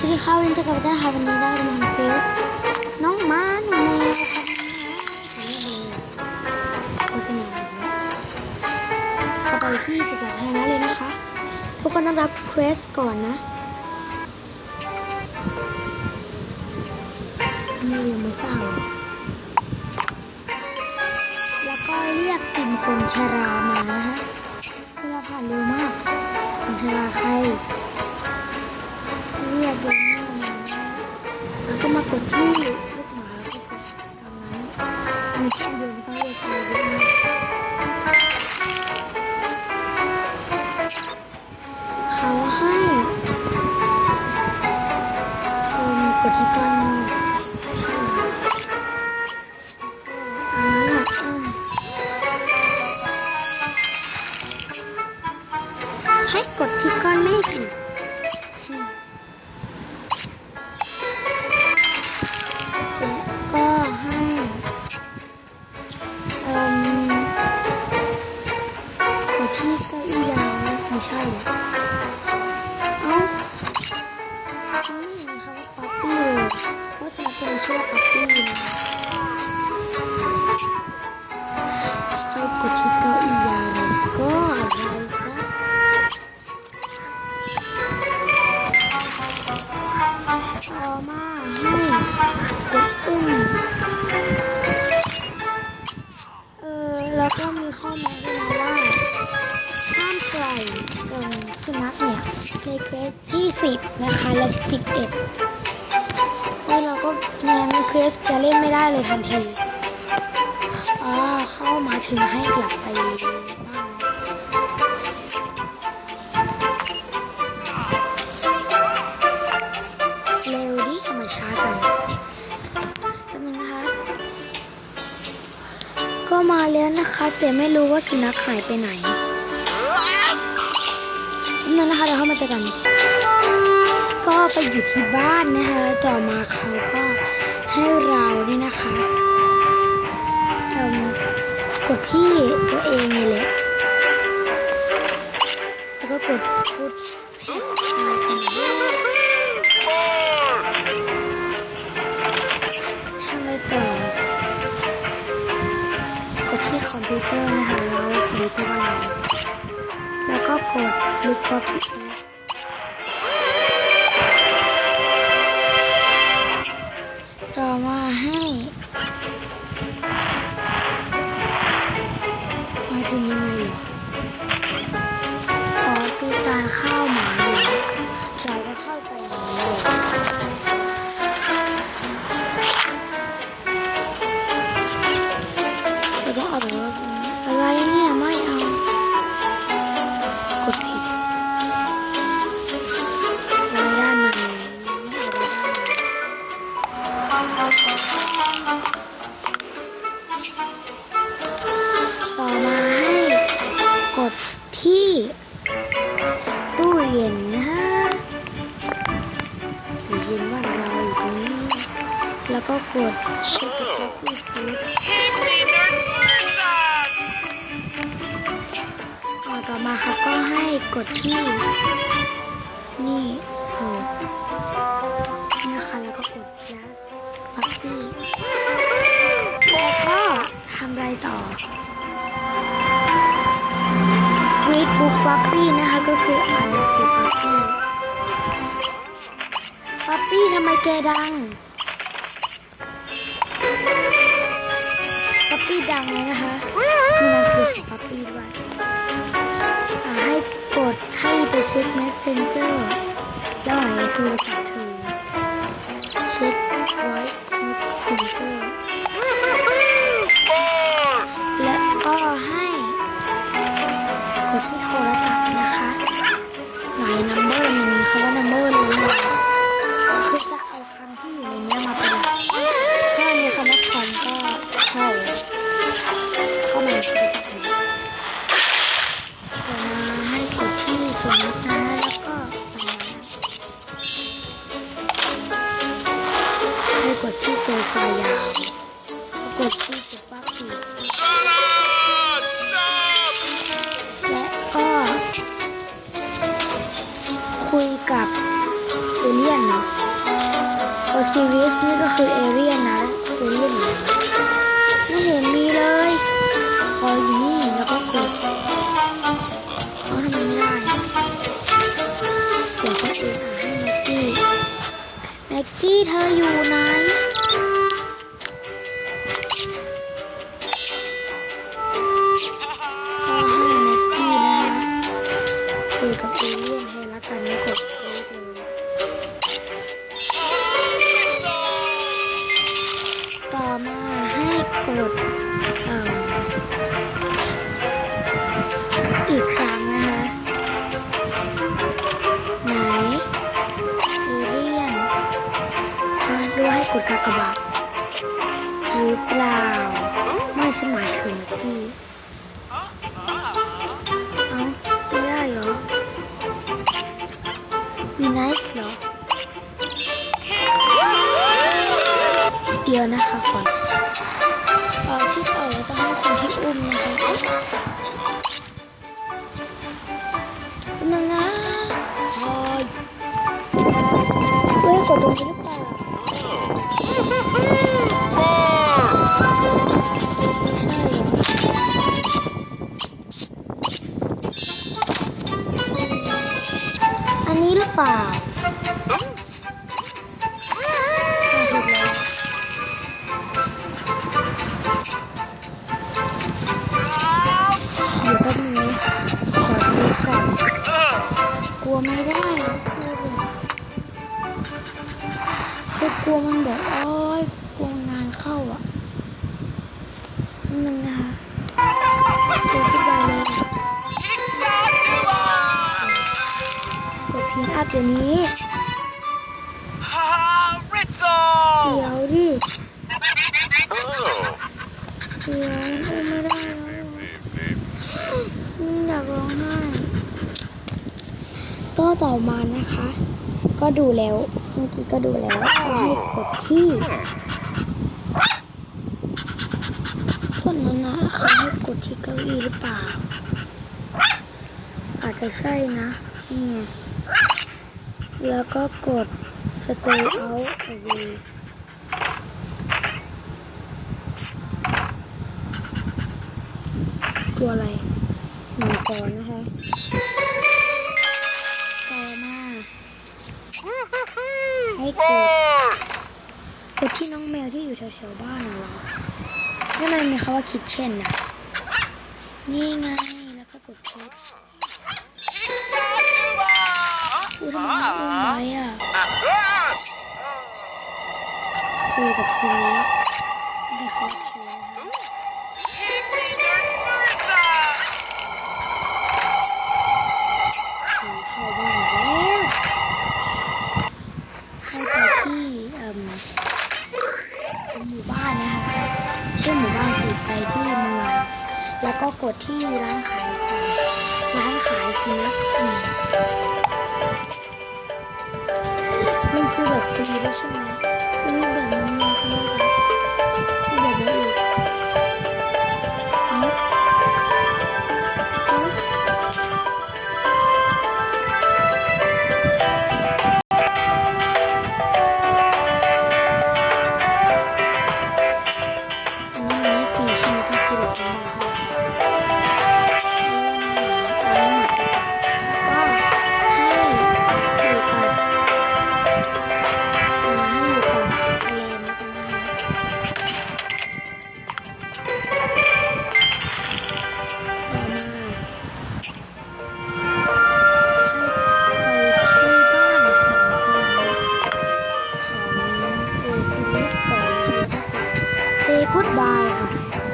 สวัสดีค่ะวินเจอกับท่านค่ะวันนี้ได้มาเควสน้องม้าหนูแมวค่ะโฆษณาเข้าไปที่สุดสาธารณะเลยนะคะ ทุกคนต้องรับเควสก่อนนะนี่ยังไม่สร้างแล้วก็เรียกสิ่งคนชรามา กดที่ก้อนเมฆอืมและก็ให้เอ่มกดที่เก้าอี้ยาวไม่ใช่เอ้าไม่มีคำว่าป๊อปปี้เลยเพราะสมัครเป็นชื่อป๊อปปี้นะ นะคะและ11แล้วเราก็งานเควสจะเล่นไม่ได้เลยทันทีอ๋อเข้ามาถึงให้กลับไปเร็วดิทำไมช้าจังแป๊บนึงนะคะ ก็มาแล้วนะคะ แต่ไม่รู้ว่าสุนัขหายไปไหนนั่นนะคะเดี๋ยวเข้ามาเจอกัน ก็ไปอยู่ที่บ้านนะคะต่อมาเขาก็ให้เราเนี่ยนะคะกดที่ตัวเองนี่แหละแล้วก็กดพุทแพ็คอะไรกันเนี่ยทำอะไรต่อกดที่คอมพิวเตอร์นะคะแล้วคอมพิวเตอร์เราแล้วก็กด look up ต่ กดเช็คกับซ็อกซี่ฟูดต่อมาเขาก็ให้กดที่ นี่โหนี่นะคะแล้วก็กด last puppy แล้วก็ทำอะไรต่อ read book puppy นะคะก็คืออ่านหนังสือ puppy puppy ทำไมแกดัง ดังเลยนะคะนี่นังสือของ puppy ด้วยให้กดให้ไปเช็ค messenger แล้วหมายเลขโทรศัพท์เธอเช็ค voice messenger ดที่โซฟายาวกดที่จุดปักปีและก็คุยกับ A เลี่ยนเนาะโอซิริสนี่ก็คือเอเรียนนะเอเลี่ยนเหรอไม่เห็นมีเลยพออยู่นี่แล้วก็กดเอาทำไมไม่ได้เดี๋ยวคนอื่นหาให้แม็กกี้แม็กกี้เธออยู่ เอเลี่ยนแทนละกันไม่กดเอเลยต่อมาให้กดอีกครั้งนะคะไหนซีเรียนมาดูให้กดกากบาทหรือเปล่าไม่ใช่หมายถึงเมื่อกี้ เดียวนะคะฝนเอาที่เอาแล้วจะให้คนที่อุ้มนะคะนั่นนะโอ้ยเว้ยกดตรงนี้ ดี๋ยวแป๊บนึงขอซื้อก่อนกลัวไม่ได้คือกลัวมันแบบโอ้ยกลัวงานเข้าอะนิดนึงนะคะซื้อขึ้นไปเลยกดพิมพ์อัพเดี๋ยวนี้ Rizzo! เดี๋ยวดิ Oh. เดี๋ยวอุ้มไม่ได้แล้วอืมอยากร้องไห้ ก็ ต่อมานะคะ ก็ดูแล้วเมื่อกี้ก็ดูแล้วก็ให้กดที่ต้นนั้นนะเขาให้กดที่เก้าอี้หรือเปล่า อาจจะใช่นะนี่ไงแล้วก็กด stay out away ตัวอะไรหนึ่งก่อนนะคะ ที่น้องแมวที่อยู่แถวๆบ้านน่ะเหรอนี่มันมีคำว่าคิดเช่นนะนี่ไง แล้วก็กดชุดอุ้ยทำไมไม่อุ้มไว้อะ Ah! คุยกับซีรีส์ไม่ได้เขา ดที่ร้านขายของร้านขายสุนัขอืมมันซื้อแบบฟรีด้วยใช่ไหมมันมีแบบ goodbye ค่ะ